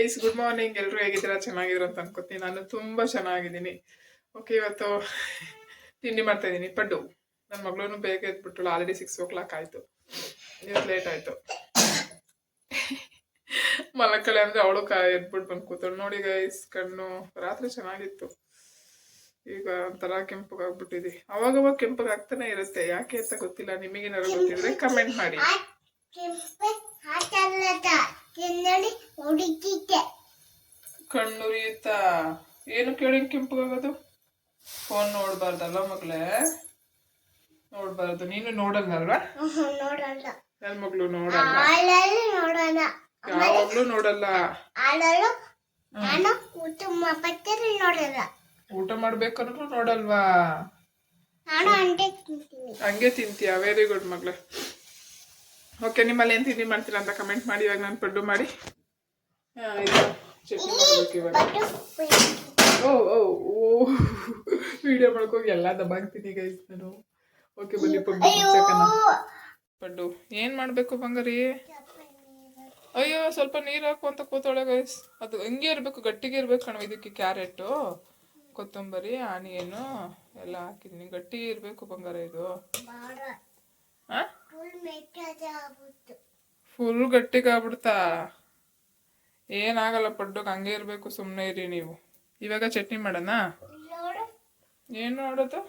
ಏಯ್ಸ್ good morning ಎಲ್ಲರೂ ಹೇಗಿದ್ದೀರಾ? ಚೆನ್ನಾಗಿದ್ರು ಅಂತ ಅನ್ಕೋತೀನಿ. ನಾನು ತುಂಬ ಚೆನ್ನಾಗಿದ್ದೀನಿ. ಓಕೆ ಇವತ್ತು ತಿಂಡಿ ಮಾಡ್ತಾ ಇದ್ದೀನಿ. ಪಡ್ಡು. ನನ್ನ ಮಗಳೂ ಬೇಗ ಎದ್ಬಿಟ್ಟು ಆಲ್ರೆಡಿ ಸಿಕ್ಸ್ ಓ ಕ್ಲಾಕ್ ಆಯಿತು. ಇವತ್ತು ಲೇಟ್ ಆಯ್ತು. ಮಲಕಳೆ ಅಂದರೆ ಅವಳು ಕಾ ಎದ್ಬಿಟ್ಟು ಬಂದು ಕೂತಳು. ನೋಡಿ ಗೈಸ್ ಕಣ್ಣು. ರಾತ್ರಿ ಚೆನ್ನಾಗಿತ್ತು. ಈಗ ಒಂಥರ ಕೆಂಪಗಾಗ್ಬಿಟ್ಟಿದೆ. ಅವಾಗವಾಗ ಕೆಂಪಗಾಗ್ತಾನೆ ಇರುತ್ತೆ. ಯಾಕೆ ಅಂತ ಗೊತ್ತಿಲ್ಲ. ನಿಮಗೇನಾರು ಗೊತ್ತಿದ್ರೆ ಕಮೆಂಟ್ ಮಾಡಿ. ಕಣ್ಣುರಿಯುತ್ತಾ? ಏನು ಕೇಳಿ ಕೆಂಪಗಾಗೋದು? ಫೋನ್ ನೋಡ್ಬಾರ್ದಲ್ಲ ಮಗಳೇ? ನೋಡ್ಬಾರ್ದು. ನೀನು ನೋಡಲ್ಲ ಅಲ್ವಾ ನೋಡಲ್ಲ. ನನ್ನ ಮಗಳು ನೋಡಲ್ಲ? ಯಾವಾಗ್ಲೂ ನೋಡಲ್ಲ? ನಾನು ಕುಟುಂಬ ಪಕ್ಕದಲ್ಲಿ ನೋಡಲ್ಲ. ಊಟ ಮಾಡ್ಬೇಕಂದ್ರೂ ನೋಡಲ್ವಾ? ನಾನು ಅಂಟೆ ತಿಂತೀನಿ. ಹಂಗೆ ತಿಂತೀಯ? ವೆರಿ ಗುಡ್ ಮಗಳೇ. ಓಕೆ ನಿಮ್ಮಲ್ಲಿ ಏನು ತಿಂಡಿ ಮಾಡ್ತೀರಾ ಅಂತ ಕಮೆಂಟ್ ಮಾಡಿ ಇವಾಗ ನಾನು ಪಡ್ಡು ಮಾಡಿ. ಹಾ, ಇದು. ಚಟ್ನಿ ಮಾಡ್ಬೇಕು ಇವಾಗ ಓ ಓ ಓ ವಿಡಿಯೋ ಮಾಡ್ಕೋಗಿ ಎಲ್ಲ ದಬಾಗ್ತೀನಿ ಗೈಸ್ ನಾನು. ಓಕೆ ಬನ್ನಿ ಪಡ್ಡು ಮುಚ್ಚಕ್ಕನ. ಪಡ್ಡು ಏನ್ ಮಾಡ್ಬೇಕು ಬಂಗಾರಿ? ಅಯ್ಯೋ ಸ್ವಲ್ಪ ನೀರು ಹಾಕು ಅಂತ ಕೂತಾಳೆ ಗೈಸ್ ಅದು ಹಂಗೆ ಇರಬೇಕು ಗಟ್ಟಿಗೆ ಇರ್ಬೇಕು ಕಣೋ ಇದಕ್ಕೆ ಕ್ಯಾರೆಟು ಕೊತ್ತಂಬರಿ ಆನಿಯನು ಎಲ್ಲ ಹಾಕಿದ್ದೀನಿ. ಗಟ್ಟಿ ಇರಬೇಕು ಬಂಗಾರ ಇದು. ಫುಲ್ ಗಟ್ಟಿಗಾಗ್ಬಿಡ್ತಾ? ಏನಾಗಲ್ಲ ಪಡ್ಡು ಹಂಗೆ ಇರಬೇಕು ಸುಮ್ಮನೆ ಇರಿ ನೀವು. ಇವಾಗ ಚಟ್ನಿ ಮಾಡೋಣ? ಏನು ನೋಡೋದು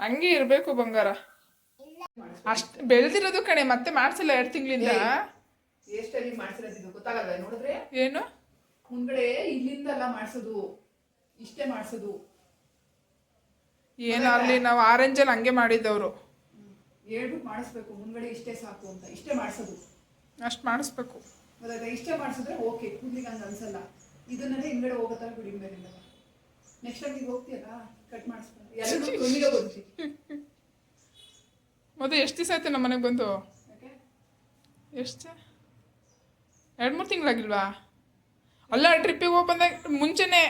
ಹಂಗೆ ಇರಬೇಕು ಬಂಗಾರ. ಅಷ್ಟ್ ಬೆಳೆದಿರೋದು ಕಣೆ ಮತ್ತೆ ಮಾಡ್ಸಿಲ್ಲ ಎರಡು ತಿಂಗಳಿಂದ? ಎಷ್ಟಲ್ಲಿ ಮಾಡ್ಸಿರೋದು ಗೊತ್ತಾಗಲ್ಲ ನೋಡಿದ್ರೆ? ಏನು? ಮುಂದ್ಗಡೆ ಇಲ್ಲಿಂದ ಎಲ್ಲ ಮಾಡ್ಸೋದು ಇಷ್ಟೇ ಮಾಡಿಸೋದು. ಏನು ಅಲ್ಲಿ ನಾವು ಆರೆಂಜಲ್ಲಿ ಹಂಗೆ ಮಾಡಿದ್ದವರು. ಹೇಳ್ಬಿಟ್ಟು ಮಾಡಿಸ್ಬೇಕು ಮುಂದ್ಗಡೆ ಇಷ್ಟೇ ಸಾಕು ಅಂತ ಇಷ್ಟೇ ಮಾಡಿಸೋದು. ಅಷ್ಟು ಮಾಡಿಸ್ಬೇಕು. ಗೊತ್ತಾಯ್ತಾ ಇಷ್ಟ ಮಾಡಿಸಿದ್ರೆ ಓಕೆ ಕೂದಲಿಗೆ ಹಂಗೆ ಅನ್ಸಲ್ಲ. ಇದನ್ನೇ ಹಿಂಗಡೆ ಹೋಗೋ ಥರ ಬಿಡಿ ಮೇಲಿಂದ ನೆಕ್ಸ್ಟ್ ಆಗಿ ಹೋಗ್ತೀಯಲ್ಲ ಕಟ್ ಮಾಡಿಸ್ಕೊಂಡು ಬಂದ್ರಿ ಮತ್ತೆ ಎಷ್ಟು ದಿವಸ ಆಯ್ತು ನಮ್ಮ ಮನೆಗೆ ಬಂದು? ಎಷ್ಟು? ಎರಡು ಮೂರು ತಿಂಗಳಾಗಿಲ್ವಾ? ಅಲ್ಲ ಟ್ರಿಪ್ಪಿಗೆ ಹೋಗಿ ಬಂದಾಗ ಮುಂಚೆನೇ.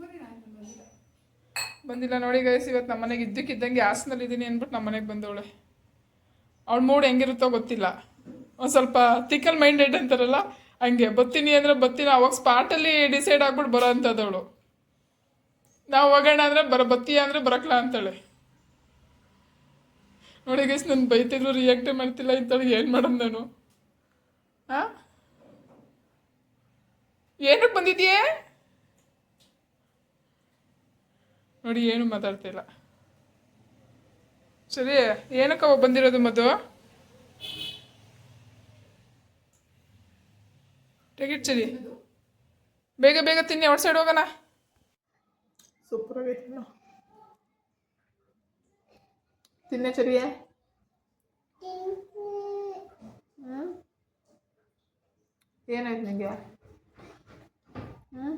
ಬಂದಿಲ್ಲ? ಬಂದಿಲ್ಲ ನೋಡಿ ಗೈಸ್ ಇವತ್ತು ನಮ್ಮ ಮನೆಗೆ ಇದ್ದಕ್ಕಿದ್ದಂಗೆ ಹಾಸನಲ್ಲಿ ಇದ್ದೀನಿ ಅಂದ್ಬಿಟ್ಟು ನಮ್ಮ ಮನೆಗೆ ಬಂದವಳೆ. ಅವಳು ಮೂಡ್ ಹೆಂಗಿರುತ್ತೋ ಗೊತ್ತಿಲ್ಲ. ಒಂದು ಸ್ವಲ್ಪ ತಿಕ್ಕಲ್ ಮೈಂಡೆಡ್ ಅಂತಾರಲ್ಲ, ಹಂಗೆ. ಬತ್ತೀನಿ ಅಂದರೆ ಬತ್ತೀನಿ. ಅವಾಗ ಸ್ಪಾಟಲ್ಲಿ ಡಿಸೈಡ್ ಆಗ್ಬಿಟ್ಟು ಬರೋ ಅಂಥದ್ದವಳು. ನಾವು ಹೋಗೋಣ ಅಂದರೆ ಬರ ಬತ್ತೀಯ ಅಂದರೆ ಬರಕ್ಲ ಅಂತಾಳೆ. ನೋಡಿ ಗೈಸ್ ನಾನು ಬೈತಿದ್ರು ರಿಯಾಕ್ಟೇ ಮಾಡ್ತಿಲ್ಲ ಇಂಥಳು ಏನು ಮಾಡೋದು ನಾನು? ಹಾಂ ಏನಕ್ಕೆ ಬಂದಿದ್ಯೇ? ನೋಡಿ, ಏನು ಮಾತಾಡ್ತಿಲ್ಲ. ಸರಿ, ಏನಕ್ಕವ ಬಂದಿರೋದು ಮಧು ಸರಿ ಬೇಗ ಬೇಗ ತಿನ್ನಿ ಔಟ್ ಸೈಡ್ ಹೋಗೋಣ. ಸೂಪರ್ ಆಗೈತಿ ತಿನ್ನೆ ಚರಿಯ ಏನಾಯ್ತು ನಿಂಗೆ? ಹ್ಮ್?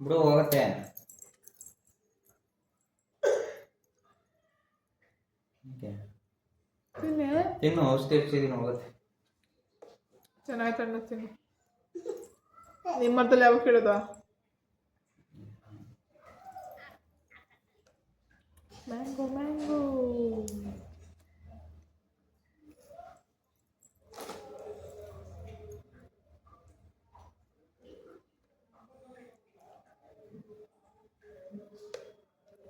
ಬಿಡು ಹೋಗತ್ತೆ. ತಿನ್ನೆ? ತಿನ್ನು ಔಷಧಿ ಹಚ್ಚಿದೀನಿ ಹೋಗುತ್ತೆ. ಚೆನ್ನಾಯ್ತು ಅಣ್ಣ ತಿನ್ನು ನಿಮ್ಮದ್ರಲ್ಲಿ ಯಾವಾಗ ಕೇಳೋದ ಮ್ಯಾಂಗೋ ಮ್ಯಾಂಗೋ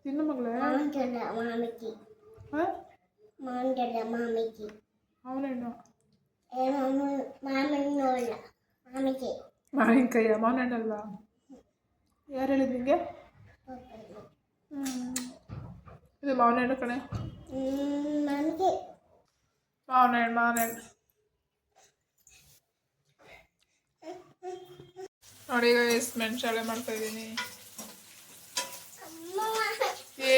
ತಿನ್ನು ಮಗಳೇ ಮಾಂಡಲ ಮಾಮಿಕಿ ಹಾಂ ಮಾಂಡಲ ಮಾವಿನಕಾಯಿ ಮಾವನಣ್ಣಲ್ವ ಯಾರು ಹೇಳಿದ್ ನಿಂಗೆ ಹ್ಮ್. ಇದು ಮಾವನ ಹಣ್ಣು ಕಣೆ ಮಾಮಿಕಿ ಮಾವನ ಹಣ್ಣು ಮಾವನ ಹಣ್ಣು ನೋಡಿ ಎಷ್ಟು ಮೆಣಸಾಳೆ ಮಾಡ್ತಾ ಇದ್ದೀನಿ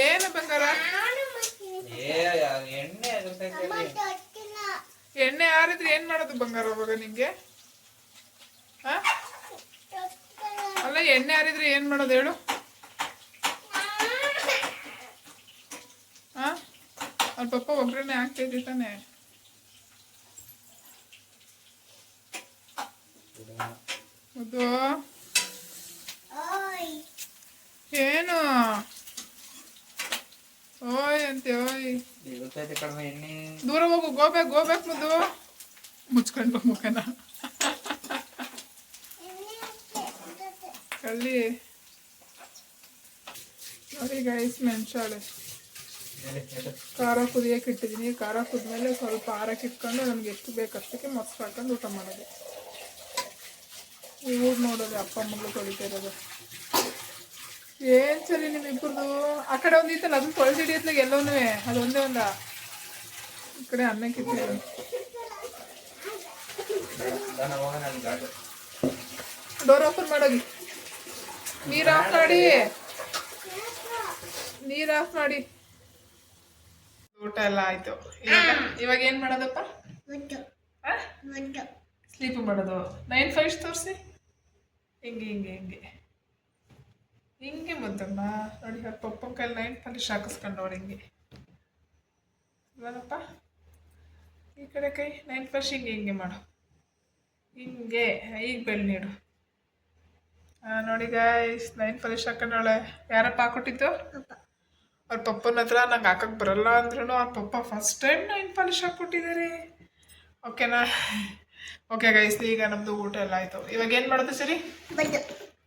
ಏನು ಬಂಗಾರ ಏ ಎಣ್ಣೆ ಎಣ್ಣೆ ಆರಿದ್ರೆ ಏನು ಮಾಡೋದು ಬಂಗಾರ ಅವಾಗ ನಿಂಗೆ? ಅಲ್ಲ, ಎಣ್ಣೆ ಆರಿದ್ರೆ ಏನು ಮಾಡೋದು ಹೇಳು. ಹಾ? ಅಲ್ಲಿ ಪಪ್ಪ ಒಗ್ಗರಣೆ ಹಾಕ್ತಿದ್ದಿ ತಾನೆ. ಅದು ಏನು? ಓಯ್ ಅಂತೆ, ಓಯ್. ಎಣ್ಣೆ. ದೂರ ಹೋಗು ಗೋಬೇಕು ಗೋಬೇಕು ಮುದ್ದು. ಮುಚ್ಕೊಂಡು ಮುಖನ. ಕಳ್ಳಿ. ನೋಡಿ ಗೈಸ್ ಮೆಣಸಾಳೆ. ಖಾರ ಕುದಿಯಕ್ಕೆ ಇಟ್ಟಿದ್ದೀನಿ. ಖಾರ ಕುದ್ಮೇಲೆ ಸ್ವಲ್ಪ ಆರಕ್ಕೆ ಇಟ್ಕೊಂಡು ನಮ್ಗೆ ಎಷ್ಟು ಬೇಕು ಅಷ್ಟಕ್ಕೆ ಮೊಸರು ಹಾಕೊಂಡು ಊಟ ಮಾಡೋದು. ನೀವು ನೋಡೋದು, ಅಪ್ಪ ಮಗಳು ತೊಳಿತಾ ಇರೋದು. ಏನು ಸರಿ ನಿಮ್ಮಿಬ್ಬರದು ಆ ಕಡೆ ಒಂದಿತ್ತಲ್ಲ ಅದನ್ನ ತೊಳೆದು ಹಿಡಿಯತ್ಲಾಗ ಎಲ್ಲವೂ ಅದು ಒಂದೇ ಒಂದ? ಈ ಕಡೆ ಅನ್ನಕ್ಕೆ ಡೋರ್ ಓಪನ್ ಮಾಡೋಗಿ. ನೀರು ಆಫ್ ಮಾಡಿ. ನೀರು ಆಫ್ ಮಾಡಿ. ಊಟ ಎಲ್ಲ ಆಯ್ತು. ಇವಾಗ ಏನ್ ಮಾಡೋದಪ್ಪ? ಸ್ಲೀಪ್ ಮಾಡೋದು. ನೈನ್ ಫೈವ್ ತೋರಿಸಿ. ಹಿಂಗೆ ಹಿಂಗೆ ಹಿಂಗೆ. ಹಿಂಗೆ ಮುದ್ದಮ್ಮ. ನೋಡಿ ಪಪ್ಪನ ಕೈಲಿ ನೈನ್ ಪಾಲಿಶ್ ಹಾಕಿಸ್ಕೊಂಡು ಅವ್ರು ಹಿಂಗೆ. ಇಲ್ಲನಪ್ಪ ಈ ಕಡೆ ಕೈ ನೈನ್ ಫಸ್ಟ್ ಹಿಂಗೆ ಹಿಂಗೆ ಮಾಡು. ಹಿಂಗೆ ಈಗ ಬೆಳ್ ನೀಡು. ನೋಡಿ ಗಾಯ್ಸ್ ನೈನ್ ಪಾಲಿಶ್ ಹಾಕೊಂಡವಳೆ ಯಾರಪ್ಪ ಹಾಕೊಟ್ಟಿದ್ದು? ಅವ್ರ ಪಪ್ಪನ ಹತ್ರ ನಂಗೆ ಹಾಕಕ್ಕೆ ಬರಲ್ಲ ಅಂದ್ರೂ ಅವ್ರ ಪಪ್ಪ ಫಸ್ಟ್ ಟೈಮ್ ನೈನ್ ಪಾಲಿಶ್ ಹಾಕ್ಕೊಟ್ಟಿದ್ದಾರೆ ಓಕೆನಾ ಓಕೆ ಗೈಸ್ ಈಗ ನಮ್ಮದು ಊಟ ಎಲ್ಲ ಆಯಿತು. ಇವಾಗ ಏನು ಮಾಡೋದು ಸರಿ?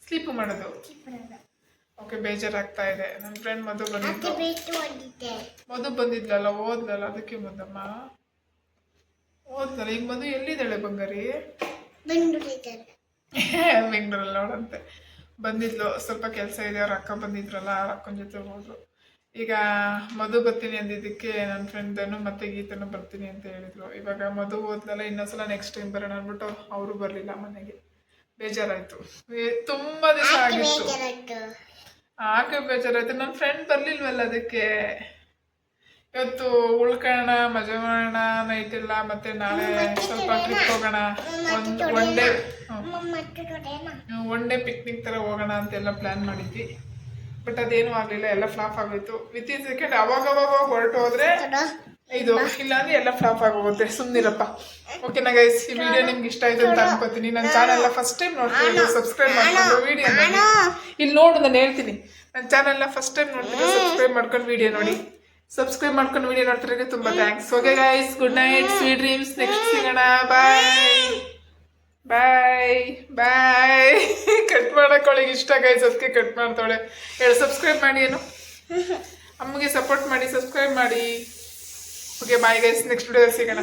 ಸ್ಲೀಪ್ ಮಾಡೋದು. ಓಕೆ ಬೇಜಾರಾಗ್ತಾ ಇದೆ. ನನ್ನ ಫ್ರೆಂಡ್ ಮಧು ಬಂದಿದ್ದು ಮಧು ಬಂದಿದ್ಲಲ್ಲ ಓದ್ಲಲ್ಲ ಅದಕ್ಕೆ ಮದ್ದಮ್ಮ ಓದ್ಲಲ್ಲ ಈಗ ಮದುವೆ ಎಲ್ಲಿದ್ದಾಳೆ ಬಂಗಾರಿ? ಬೆಂಗ್ಳೂರಲ್ಲಿ ನೋಡಂತೆ. ಬಂದಿದ್ಲು. ಸ್ವಲ್ಪ ಕೆಲಸ ಇದೆ. ಅವ್ರ ಅಕ್ಕ ಬಂದಿದ್ರಲ್ಲ ಅವ್ರ ಅಕ್ಕನ ಜೊತೆ ಹೋದ್ರು. ಈಗ ಮಧು ಬರ್ತೀನಿ ಅಂದಿದ್ದಕ್ಕೆ ನನ್ನ ಫ್ರೆಂಡ್ ಅನ್ನು ಮತ್ತೆ ಗೀತನು ಬರ್ತೀನಿ ಅಂತ ಹೇಳಿದ್ರು. ಇವಾಗ ಮಧು ಹೋದ್ಲಲ್ಲ ಇನ್ನೊಂದ್ಸಲ ನೆಕ್ಸ್ಟ್ ಟೈಮ್ ಬರೋಣ ಅಂದ್ಬಿಟ್ಟು ಅವರು ಬರಲಿಲ್ಲ ಮನೆಗೆ. ಬೇಜಾರಾಯ್ತು. ತುಂಬ ದಿವಸ ಆಗಿತ್ತು. ಆಗ ಬೇಜಾರಾಯ್ತು. ನನ್ನ ಫ್ರೆಂಡ್ ಬರ್ಲಿಲ್ವಲ್ಲ ಅದಕ್ಕೆ? ಇವತ್ತು ಉಳ್ಕೊಳ್ಳೋಣ ಮಜಾ ಮಾಡೋಣ ನೈಟ್ ಇಲ್ಲ ಮತ್ತೆ ನಾಳೆ ಸ್ವಲ್ಪ ಟ್ರಿಪ್ ಹೋಗೋಣ. ಒಂದು one day one day picnic ಥರ ಹೋಗೋಣ ಅಂತೆಲ್ಲ ಪ್ಲ್ಯಾನ್ ಮಾಡಿದ್ವಿ. ಬಟ್ ಅದೇನು ಆಗಲಿಲ್ಲ ಎಲ್ಲ ಫ್ಲಾಪ್ ಆಗೋಯ್ತು. ವಿತ್ ಇನ್ ಸೆಕೆಂಡ್ ಅವಾಗ ಅವಾಗ ಹೊರಟು ಹೋದ್ರೆ ಇದು ಇಲ್ಲಾಂದ್ರೆ ಎಲ್ಲ ಫ್ಲಾಪ್ ಆಗೋಗುತ್ತೆ. ಸುಮ್ಮನಿರಪ್ಪ ಓಕೆನಾ ಗೈಸ್ ಈ ವಿಡಿಯೋ ನಿಮ್ಗೆ ಇಷ್ಟ ಆಯ್ತು ಅಂತ ಅನ್ಕೋತೀನಿ. ನನ್ನ ಚಾನೆಲ್ನ ಫಸ್ಟ್ ಟೈಮ್ ನೋಡ್ತೀನಿ ಸಬ್ಸ್ಕ್ರೈಬ್ ಮಾಡ್ಕೊಂಡು ವಿಡಿಯೋ ಇಲ್ಲಿ ನೋಡು ನಾನು ಹೇಳ್ತೀನಿ. ನನ್ನ ಚಾನೆಲ್ನ ಫಸ್ಟ್ ಟೈಮ್ ನೋಡ್ತೀನಿ ಸಬ್ಸ್ಕ್ರೈಬ್ ಮಾಡ್ಕೊಂಡು ವಿಡಿಯೋ ನೋಡಿ. ಸಬ್ಸ್ಕ್ರೈಬ್ ಮಾಡ್ಕೊಂಡು ವಿಡಿಯೋ ನೋಡ್ತಿರೋಕೆ ತುಂಬ thanks okay guys good night sweet dreams next ಸಿಗೋಣ. ಬಾಯ್ ಬಾಯ್ ಬಾಯ್ ಕಟ್ ಮಾಡಕ್ಕೆ ಇಷ್ಟ ಗೈಸ್ ಅದಕ್ಕೆ ಕಟ್ ಮಾಡ್ತಾಳೆ ಹೇಳಿ ಸಬ್ಸ್ಕ್ರೈಬ್ ಮಾಡಿ ಏನು? ಅಮ್ಮಗೆ ಸಪೋರ್ಟ್ ಮಾಡಿ ಸಬ್ಸ್ಕ್ರೈಬ್ ಮಾಡಿ. Okay bye guys next video ಸಿಗೋಣ.